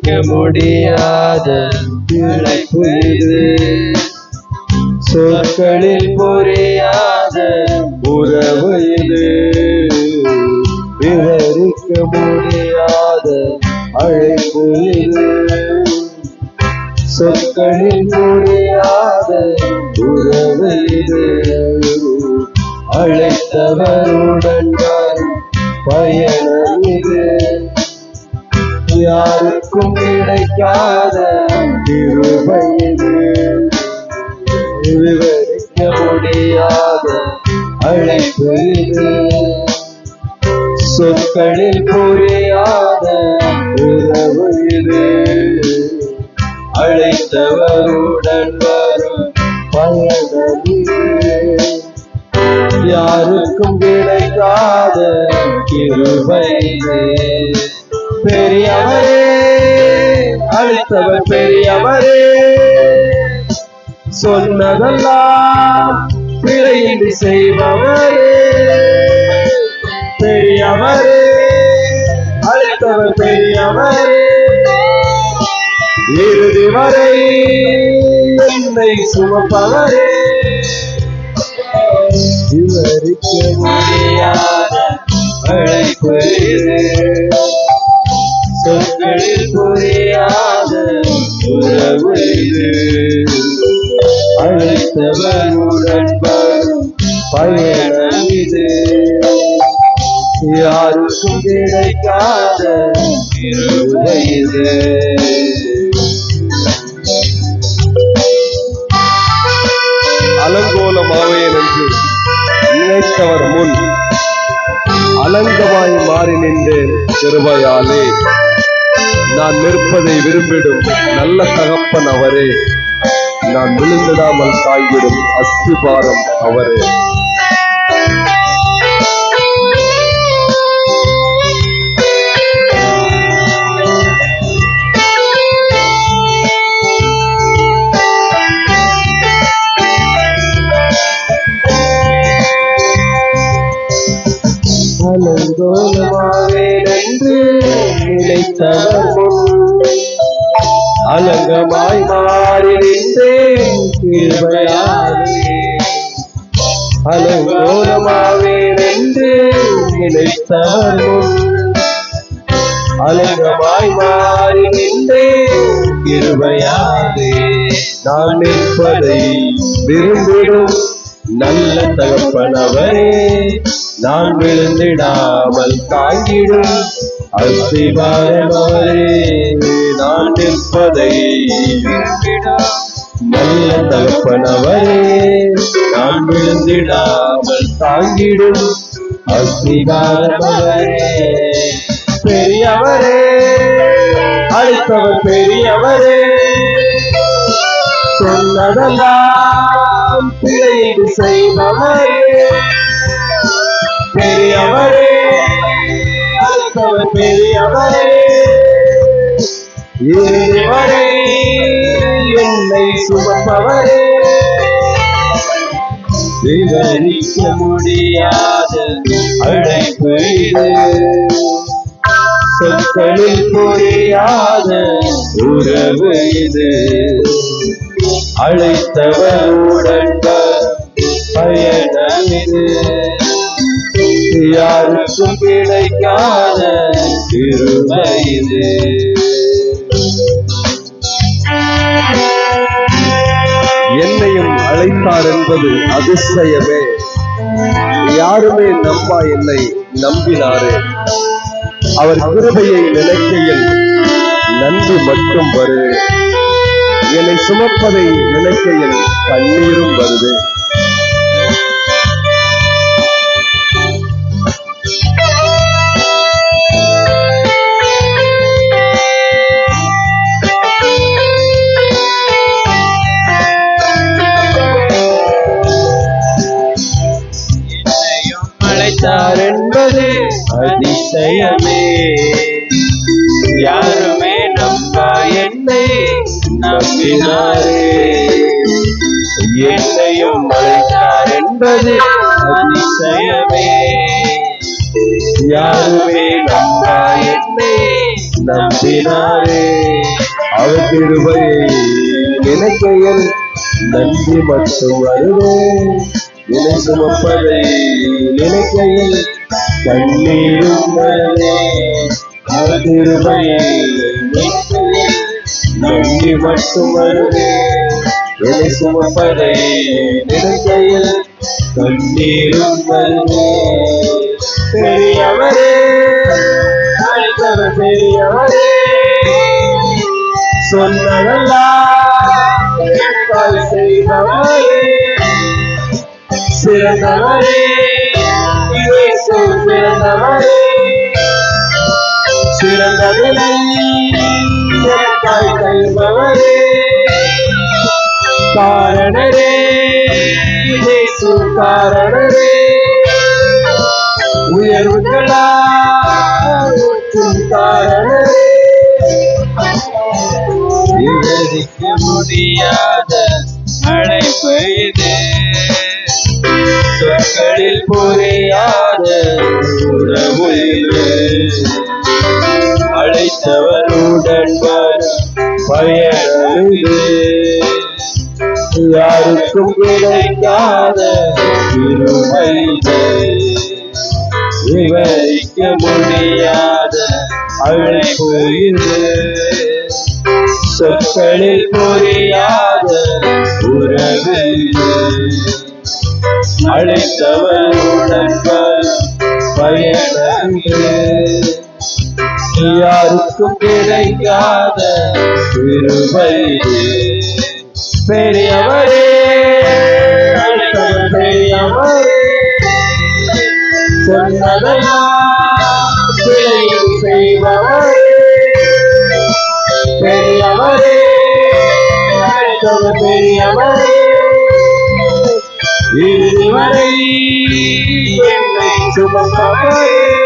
விவரிக்க முடியாத இழைப்பு இது. சொற்களில் புரியாத உறவு இது. விவரிக்க முடியாத அழைப்பு இது. சொற்களில் புரியாத உறவு இது. அழைத்தவருடன் பயணம் யாருக்கும் கிடைக்காத கிருபை விவரிக்க முடியாத அழைப்பு இது. சொற்களில் புரியாத உறவு இது. அழைத்தவருடன் வரும் பயணம் யாருக்கும் கிடைக்காத கிருபை அழைத்தவர் பெரியவரே. சொன்னதெல்லாம் பிழையின்றி செய்பவரே. பெரியவரே அழைத்தவர் பெரியவரே. இறுதி வரை என்னை சுமப்பவரே. விவரிக்க முடியாத அழைப்பு சொற்களில் புரிய உறவு இது அழைத்தவருடன் பயணம் இது. யாருக்கும் கிடைக்காத இது. முன். அலங்கமாய் மாறி நின்று திருவையாலே. நான் நிற்பதை விரும்பிடும் நல்ல தகப்பன் அவரே. நான் விழுந்திடாமல் தாங்கிடும் அஸ்திபாரம் அவரே. நினைத்தவர் அலங்கமாய் மாறி நின்றேன் கிருபையாலே. அலங்கோலமாவேன் என்று நினைத்தவர் அலங்கமாய் மாறி நின்றேன் கிருபையாலே. நான் நிற்பதை விரும்பிடும் நல்ல தகப்பனவரே நான் விழுந்திடாமல் தாங்கிடும் அஸ்திபாரமவரே நான் நிற்பதை நல்ல தகப்பனவரே நான் விழுந்திடாமல் தாங்கிடும் அஸ்திகாரமவரே பெரியவரே அழைத்தவர் பெரியவரே சொன்னதெல்லாம் பிழையீடு செய்பவரே பெரியவரே அடுத்தவர் பெரியவரே. இதுவரை என்னை சுமப்பவரே. விவரிக்க முடியாத அழைப்பு இது. சொற்களில் புரியாத உறவு இது. அழைத்தவர் உடன் யாருக்கும் கிடைக்காத கிருபை இது என்னையும் அழைத்தார் என்பது அதிசயமே. யாருமே நம்பா என்னை நம்பினாரே. அவர் கிருபையை நினைக்கையில் நன்றி மட்டும் வருது என்னை சுமப்பதை நினைக்கையில் கண்ணீரும் வருது. நம்பினாரே என்னையும் அழைத்தார் என்பது அதிசயமே. யாருமே நம்பா என்னை நம்பினாரே. அவர் கிருபையை நினைக்கையில் நன்றி மட்டும் வருவே நினை சுமப்பதை நினைக்கையில் கண்ணீரும் வருவே அவர் கிருபையை நினைக்கையில் நன்றி மட்டும் வருவே நினை சுமப்பதை நினைக்கையில் கண்ணீரும் வருவே பெரியவரே அழைத்தவர் பெரியவரே சொன்னதெல்லாம் செய்தவரே சிறந்தவரே இயேசு சிறந்தவரே சிறந்ததில்லை எனக்காய் காரணரே. இயேசு காரணரே உயர்வுகளாற்றும் காரணரே விவரிக்க முடியாத அழைப்பு இது. சொற்களில் புரியாத இருமை விவரிக்க முடியாத அழைப்பு இது. சொற்களில் புரியாத உறவு இது. அழைத்தவருடன் வரும் பயணம் யாருக்கும் கிடைக்காத கிருபை பெரியவரே அழைத்தவர் பெரியவரே இதுவரை என்னை சுமப்பவரே.